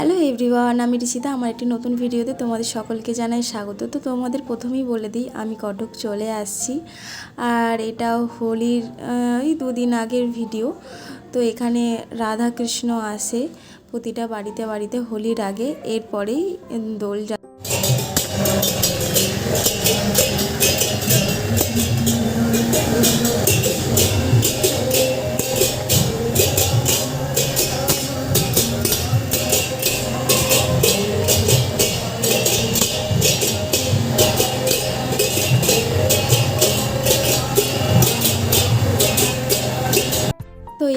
Hello everyone আমি ঋষিতা আমার একটি নতুন ভিডিওতে তোমাদের সকলকে জানাই স্বাগত। তো তোমাদের প্রথমেই বলে দিই, আমি কটক চলে আসছি। আর এটা হোলির এই দুদিন আগের ভিডিও। তো এখানে রাধাকৃষ্ণ আসে প্রতিটা বাড়িতে বাড়িতে হোলির আগে, এরপরেই দোল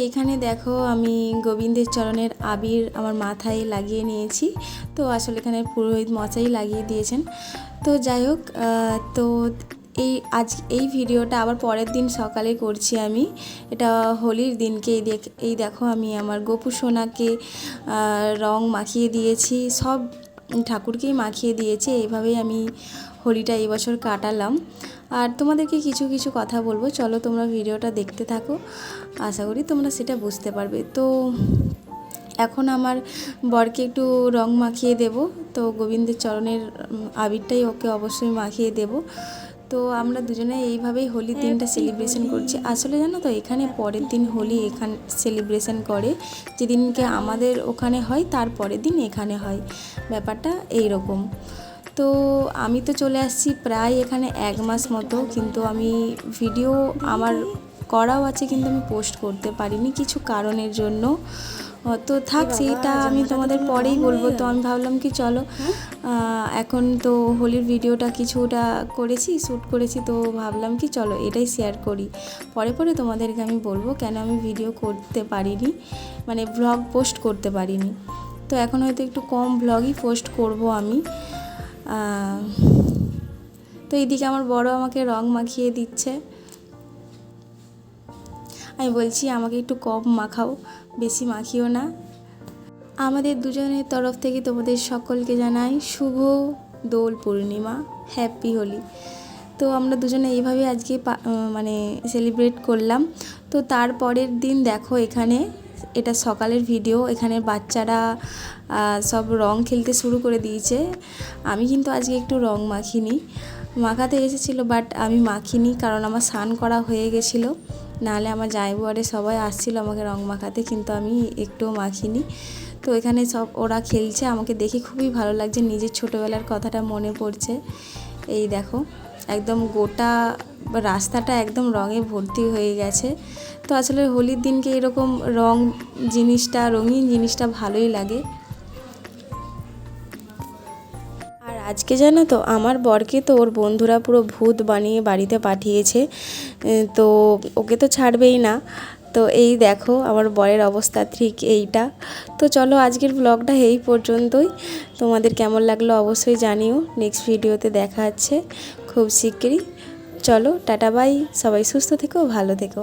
এখানে দেখো আমি গোবিন্দের চরণের আবির আমার মাথায় লাগিয়ে নিয়েছি। তো আসলে এখানে পুরোহিত মশাই লাগিয়ে দিয়েছেন। তো যাই হোক তো এই আজ এই ভিডিওটা আবার পরের দিন সকালে করছি আমি। এটা হোলির দিনকে, এই দেখ, এই দেখো আমি আমার গোপু সোনাকে রং মাখিয়ে দিয়েছি। সব ঠাকুরকেই মাখিয়ে দিয়েছে। এইভাবেই আমি হোলিটা এবছর বছর কাটালাম। আর তোমাদেরকে কিছু কিছু কথা বলব। চলো তোমরা ভিডিওটা দেখতে থাকো। আশা করি তোমরা সেটা বুঝতে পারবে। তো এখন আমার বরকে একটু রঙ মাখিয়ে দেব। তো গোবিন্দের চরণের আবিরটাই ওকে অবশ্যই মাখিয়ে দেব। তো আমরা দুজনে এইভাবেই হোলি দিনটা সেলিব্রেশন করছি। আসলে জানো তো এখানে পরের দিন হোলি এখানে সেলিব্রেশন করে। যেদিনকে আমাদের ওখানে হয় তার পরের দিন এখানে হয়। ব্যাপারটা এই রকম তো আমি তো চলে আসছি প্রায় এখানে এক মাস মতো কিন্তু আমি ভিডিও আমার করাও আছে কিন্তু আমি পোস্ট করতে পারিনি কিছু কারণের জন্য। তো থাক সেইটা আমি তোমাদের পরেই বলব। তো আমি ভাবলাম কি চলো এখন তো হোলির ভিডিওটা কিছুটা করেছি শ্যুট করেছি তো ভাবলাম কি চলো এটাই শেয়ার করি। পরে পরে তোমাদেরকে আমি বলব কেন আমি ভিডিও করতে পারিনি মানে ব্লগ পোস্ট করতে পারিনি। তো এখন হয়তো একটু কম ব্লগই পোস্ট করব আমি। তো এইদিকে আমার বড় আমাকে রং মাখিয়ে দিচ্ছে। আমি বলছি, আমাকে একটু কম মাখাও, বেশি মাখিও না। আমাদের দুজনের তরফ থেকে তোমাদের সকলকে জানাই শুভ দোল পূর্ণিমা হ্যাপি হোলি। তো আমরা দুজনে এইভাবে আজকে মানে সেলিব্রেট করলাম। তো তারপরের দিন দেখো এখানে, এটা সকালের ভিডিও এখানে বাচ্চারা সব রং খেলতে শুরু করে দিয়েছে। আমি কিন্তু আজকে একটু রং মাখিনি। মাখাতে এসেছিল বাট আমি মাখিনি কারণ আমার স্নান করা হয়ে গেছিল। নাহলে আমার জায়বুয়ারে সবাই আসছিল আমাকে রং মাখাতে, কিন্তু আমি একটুও মাখিনি। তো এখানে সব ওরা খেলছে, আমাকে দেখে খুবই ভালো লাগছে, নিজের ছোটোবেলার কথাটা মনে পড়ছে। এই দেখো, একদম গোটা রাস্তাটা একদম রঙে ভর্তি হয়ে গেছে। তো আসলে হোলির দিনকে এরকম রং জিনিসটা, রঙিন জিনিসটা ভালোই লাগে। আজকে জানো তো, আমার বরকে তো ওর বন্ধুরা পুরো ভূত বানিয়ে বাড়িতে পাঠিয়েছে তো ওকে তো ছাড়বেই না। তো এই দেখো আমার বরের অবস্থা ঠিক এইটা। তো চলো আজকের ব্লগটা এই পর্যন্তই। তোমাদের কেমন লাগল অবশ্যই জানিও। নেক্সট ভিডিওতে দেখা হচ্ছে খুব শিগগিরই। চলো, টাটা বাই সবাই সুস্থ থেকো, ভালো থেকো।